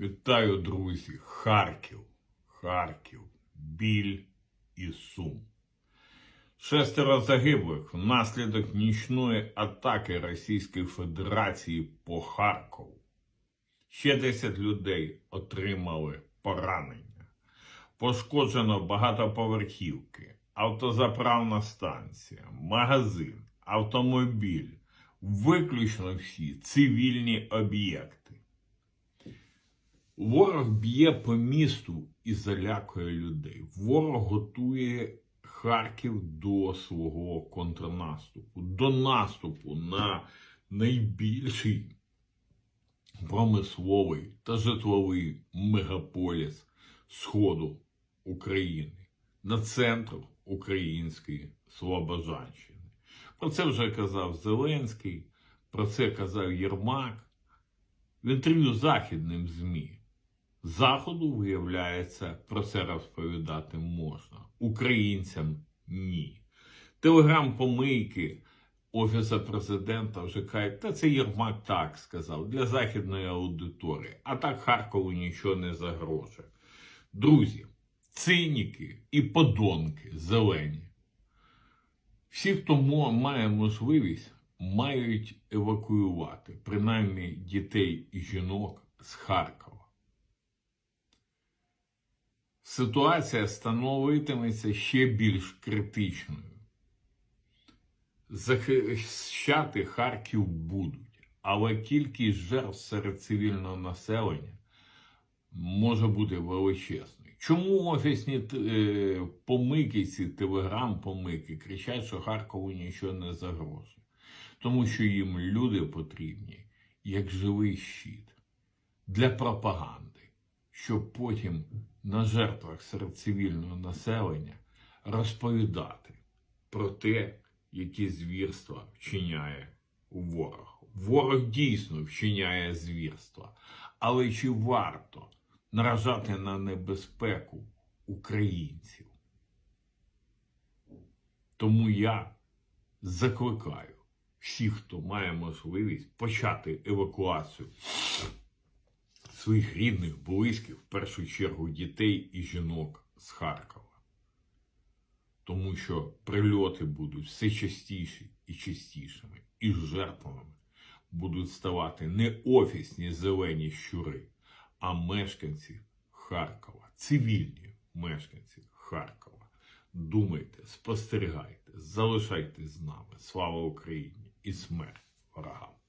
Вітаю, друзі! Харків, Харків, біль і сум. Шестеро загиблих внаслідок нічної атаки Російської Федерації по Харкову. Ще 10 людей отримали поранення. Пошкоджено багатоповерхівки, автозаправна станція, магазин, автомобіль, виключно всі цивільні об'єкти. Ворог б'є по місту і залякує людей. Ворог готує Харків до свого контрнаступу, до наступу на найбільший промисловий та житловий мегаполіс Сходу України, на центр української Слобожанщини. Про це вже казав Зеленський, про це казав Єрмак в інтерв'ю західним ЗМІ. Заходу, виявляється, про це розповідати можна. Українцям ні. Телеграм-помийки Офіса президента вже кажуть, та це Єрмак так сказав для західної аудиторії, а так Харкову нічого не загрожує. Друзі, циніки і подонки зелені. Всі, хто має можливість, мають евакуювати принаймні дітей і жінок з Харкова. Ситуація становитиметься ще більш критичною. Захищати Харків будуть, але кількість жертв серед цивільного населення може бути величезною. Чому офісні е, помики, ці телеграм-помики кричать, що Харкову нічого не загрожує? Тому що їм люди потрібні як живий щит для пропаганди, щоб потім на жертвах серед цивільного населення розповідати про те, які звірства вчиняє ворог. Ворог дійсно вчиняє звірства, але чи варто наражати на небезпеку українців? Тому я закликаю всіх, хто має можливість почати евакуацію своїх рідних, близьких, в першу чергу дітей і жінок з Харкова. Тому що прильоти будуть все частіші і частішими, і жертвами будуть ставати не офісні зелені щури, а мешканці Харкова, цивільні мешканці Харкова. Думайте, спостерігайте, залишайтесь з нами. Слава Україні і смерть ворогам!